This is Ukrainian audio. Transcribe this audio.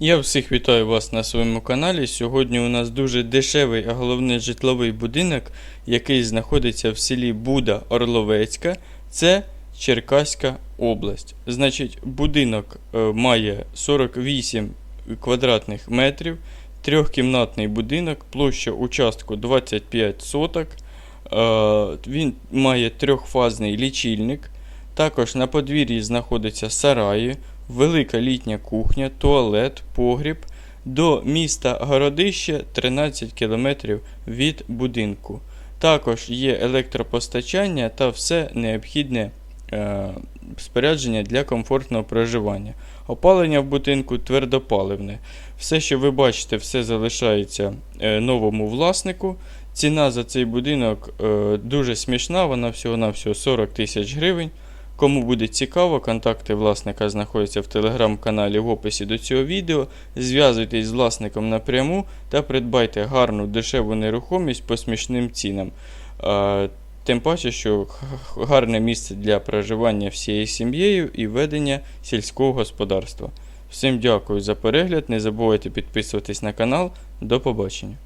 Я всіх вітаю вас на своєму каналі. Сьогодні у нас дуже дешевий, а головне житловий будинок, який знаходиться в селі Буда Орловецька. Це Черкаська область. Значить, будинок е, має 48 квадратних метрів, трьохкімнатний будинок, площа участку 25 соток. Е, Він має трьохфазний лічильник. Також на подвір'ї знаходиться сараї, велика літня кухня, туалет, погріб. До міста Городище 13 км від будинку. Також є електропостачання та все необхідне е, спорядження для комфортного проживання. Опалення в будинку твердопаливне. Все, що ви бачите, все залишається е, новому власнику. Ціна за цей будинок е, дуже смішна, вона всього-навсього 40 тисяч гривень. Кому буде цікаво, контакти власника знаходяться в телеграм-каналі в описі до цього відео. Зв'язуйтесь з власником напряму та придбайте гарну дешеву нерухомість по смішним цінам. Тим паче, що гарне місце для проживання всією сім'єю і ведення сільського господарства. Всім дякую за перегляд. Не забувайте підписуватись на канал. До побачення.